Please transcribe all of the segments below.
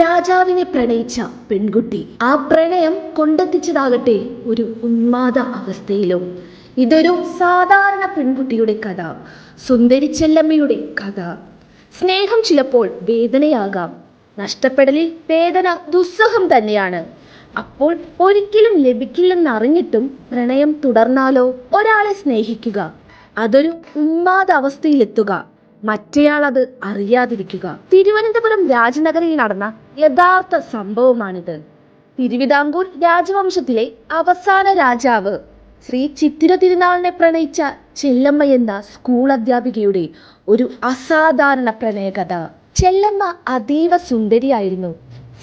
രാജാവിനെ പ്രണയിച്ച പെൺകുട്ടി ആ പ്രണയം കൊണ്ടെത്തിച്ചതാകട്ടെ ഒരു ഉന്മാദ അവസ്ഥയിലും. ഇതൊരു സാധാരണ പെൺകുട്ടിയുടെ കഥ സുന്ദരി ചെല്ലമ്മയുടെ കഥ. സ്നേഹം ചിലപ്പോൾ വേദനയാകാം നഷ്ടപ്പെടലിൽ വേദന ദുസ്സഹം തന്നെയാണ്. അപ്പോൾ ഒരിക്കലും ലഭിക്കില്ലെന്നറിഞ്ഞിട്ടും പ്രണയം തുടർന്നാലോ ഒരാളെ സ്നേഹിക്കുക അതൊരു ഉന്മാദ അവസ്ഥയിലെത്തുക. മറ്റേയാൾ അത് അറിയാതിരിക്കുക. തിരുവനന്തപുരം രാജനഗരിയിൽ നടന്ന യഥാർത്ഥ സംഭവമാണിത്. തിരുവിതാംകൂർ രാജവംശത്തിലെ അവസാന രാജാവ് ശ്രീ ചിത്തിര തിരുനാളിനെ പ്രണയിച്ച ചെല്ലമ്മ എന്ന സ്കൂൾ അധ്യാപികയുടെ ഒരു അസാധാരണ പ്രണയകഥ. ചെല്ലമ്മ അതീവ സുന്ദരിയായിരുന്നു.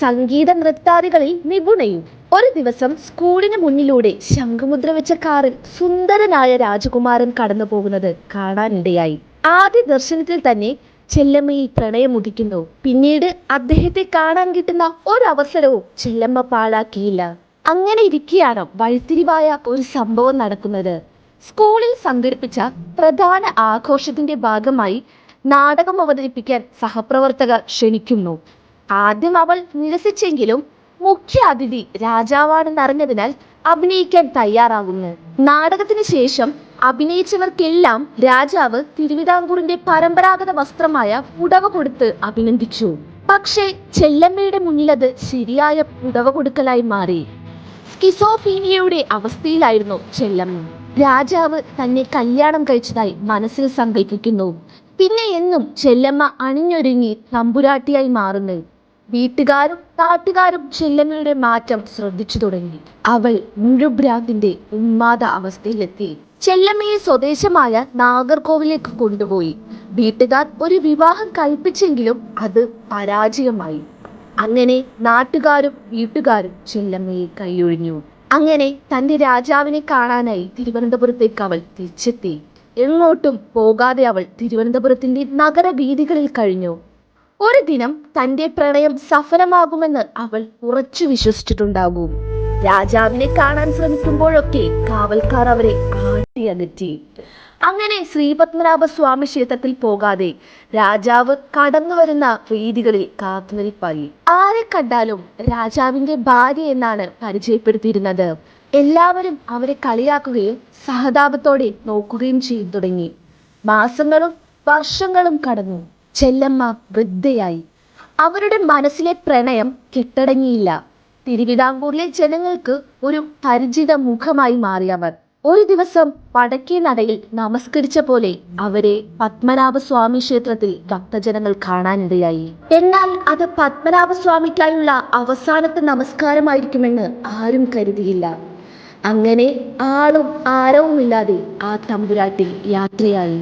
സംഗീത നൃത്താദികളിൽ നിപുണയും ഒരു ദിവസം സ്കൂളിന് മുന്നിലൂടെ ശംഖുമുദ്ര വെച്ച കാറിൽ സുന്ദരനായ രാജകുമാരൻ കടന്നു പോകുന്നത് കാണാനിടയായി. ആദ്യ ദർശനത്തിൽ തന്നെ ചെല്ലമ്മയിൽ പ്രണയമുദിക്കുന്നു പിന്നീട് അദ്ദേഹത്തെ കാണാൻ കിട്ടുന്ന ഒരവസരവും ചെല്ലമ്മ പാഴാക്കിയില്ല. അങ്ങനെ ഇരിക്കെയാണ് വഴിത്തിരിവായ ഒരു സംഭവം നടക്കുന്നത്. സ്കൂളിൽ സംഘടിപ്പിച്ച പ്രധാന ആഘോഷത്തിന്റെ ഭാഗമായി നാടകം അവതരിപ്പിക്കാൻ സഹപ്രവർത്തകർ ക്ഷണിക്കുന്നു. ആദ്യം അവൾ നിരസിച്ചെങ്കിലും മുഖ്യ അതിഥി രാജാവാണെന്നറിഞ്ഞതിനാൽ അഭിനയിക്കാൻ തയ്യാറാകുന്നു. നാടകത്തിന് ശേഷം അഭിനയിച്ചവർക്കെല്ലാം രാജാവ് തിരുവിതാംകൂറിന്റെ പരമ്പരാഗത വസ്ത്രമായ പുടവ കൊടുത്ത് അഭിനന്ദിച്ചു. പക്ഷേ ചെല്ലമ്മയുടെ മുന്നിലത് ശരിയായ പുടവ കൊടുക്കലായി മാറി. സ്കിസോഫീനിയയുടെ അവസ്ഥയിലായിരുന്നു ചെല്ലമ്മ. രാജാവ് തന്നെ കല്യാണം കഴിച്ചതായി മനസ്സിൽ സങ്കല്പിക്കുന്നു പിന്നെ എന്നും ചെല്ലമ്മ അണിഞ്ഞൊരുങ്ങി തമ്പുരാട്ടിയായി മാറുന്നു. വീട്ടുകാരും നാട്ടുകാരും ചെല്ലമ്മയുടെ മാറ്റം ശ്രദ്ധിച്ചു തുടങ്ങി. അവൾ മുഴുഭ്രാന്തിന്റെ ഉന്മാദ അവസ്ഥയിലെത്തി. ചെല്ലമ്മയെ സ്വദേശമായ നാഗർകോവിലേക്ക് കൊണ്ടുപോയി. വീട്ടുകാർ ഒരു വിവാഹം കഴിപ്പിച്ചെങ്കിലും അത് പരാജയമായി. അങ്ങനെ നാട്ടുകാരും വീട്ടുകാരും ചെല്ലമ്മയെ കൈയൊഴിഞ്ഞു. അങ്ങനെ തന്റെ രാജാവിനെ കാണാനായി തിരുവനന്തപുരത്തേക്ക് അവൾ തിരിച്ചെത്തി. എങ്ങോട്ടും പോകാതെ അവൾ തിരുവനന്തപുരത്തിന്റെ നഗരവീഥികളിൽ കഴിഞ്ഞു. ഒരു ദിനം തന്റെ പ്രണയം സഫലമാകുമെന്ന് അവൾ ഉറച്ചു വിശ്വസിച്ചിട്ടുണ്ടാകും. രാജാവിനെ കാണാൻ ശ്രമിക്കുമ്പോഴൊക്കെ കാവൽക്കാർ അവരെ ആട്ടി അകറ്റി. അങ്ങനെ ശ്രീപത്മനാഭ സ്വാമി ക്ഷേത്രത്തിൽ പോകാതെ രാജാവ് കടന്നു വരുന്ന വീതികളിൽ കാത്തുനിൽപ്പായി. ആരെ കണ്ടാലും രാജാവിന്റെ ഭാര്യ എന്നാണ് പരിചയപ്പെടുത്തിയിരുന്നത്. എല്ലാവരും അവരെ കളിയാക്കുകയും സഹതാപത്തോടെ നോക്കുകയും ചെയ്തു തുടങ്ങി. മാസങ്ങളും വർഷങ്ങളും കടന്നു. ചെല്ലമ്മ വൃദ്ധയായി. അവരുടെ മനസ്സിലെ പ്രണയം കെട്ടടങ്ങിയില്ല. തിരുവിതാംകൂറിലെ ജനങ്ങൾക്ക് ഒരു പരിചിത മുഖമായി മാറിയവർ ഒരു ദിവസം വടക്കേ നടയിൽ നമസ്കരിച്ച പോലെ അവരെ പത്മനാഭസ്വാമി ക്ഷേത്രത്തിൽ ഭക്തജനങ്ങൾ കാണാനിടയായി. എന്നാൽ അത് പത്മനാഭസ്വാമിക്കായുള്ള അവസാനത്തെ നമസ്കാരമായിരിക്കുമെന്ന് ആരും കരുതിയില്ല. അങ്ങനെ ആളും ആരവുമില്ലാതെ ആ തമ്പുരാട്ടി യാത്രയായി.